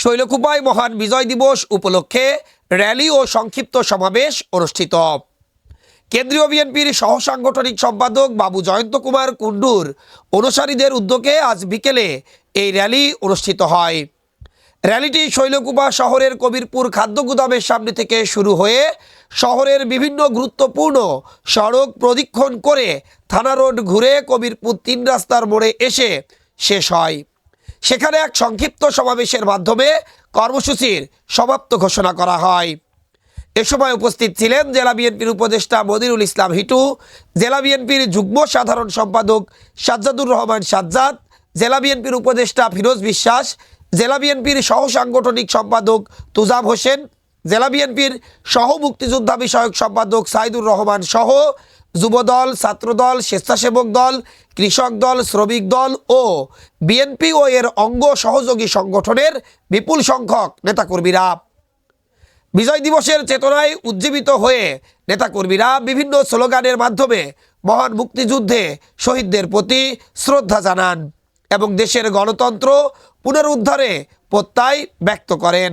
শৈলকুপায় মহান বিজয় দিবস উপলক্ষে র্যালি ও সংক্ষিপ্ত সমাবেশ অনুষ্ঠিত। কেন্দ্রীয় বিএনপির সহসাংগঠনিক সম্পাদক বাবু জয়ন্ত কুমার কুণ্ডুর অনুসারীদের উদ্যোগে আজ বিকেলে এই র্যালি অনুষ্ঠিত হয়। র্যালিটি শৈলকুপা শহরের কবিরপুর খাদ্য গুদামের সামনে থেকে শুরু হয়ে শহরের বিভিন্ন গুরুত্বপূর্ণ সড়ক প্রদক্ষিণ করে থানা রোড ঘুরে কবিরপুর তিন রাস্তার মোড়ে এসে শেষ হয়। সেখানে এক সংক্ষিপ্ত সমাবেশের মাধ্যমে কর্মসূচির সমাপ্ত ঘোষণা করা হয়। এ সময় উপস্থিত ছিলেন জেলা বিএনপির উপদেষ্টা মদিরুল ইসলাম হিটু, জেলা বিএনপির যুগ্ম সাধারণ সম্পাদক সাজ্জাদুর রহমান সাজ্জাদ, জেলা বিএনপির উপদেষ্টা ফিরোজ বিশ্বাস, জেলা বিএনপির সহ সাংগঠনিক সম্পাদক তুজাব হোসেন, জেলা বিএনপির সহ মুক্তিযোদ্ধা বিষয়ক সম্পাদক সাইদুর রহমান সহ যুবদল, ছাত্রদল, স্বেচ্ছাসেবক দল, কৃষক দল, শ্রমিক দল ও বিএনপি ও এর অঙ্গ সহযোগী সংগঠনের বিপুল সংখ্যক নেতাকর্মীরা। বিজয় দিবসের চেতনায় উজ্জীবিত হয়ে নেতাকর্মীরা বিভিন্ন স্লোগানের মাধ্যমে মহান মুক্তিযুদ্ধে শহীদদের প্রতি শ্রদ্ধা জানান এবং দেশের গণতন্ত্র পুনরুদ্ধারে প্রত্যয় ব্যক্ত করেন।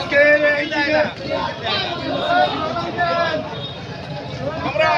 আজকে আমরা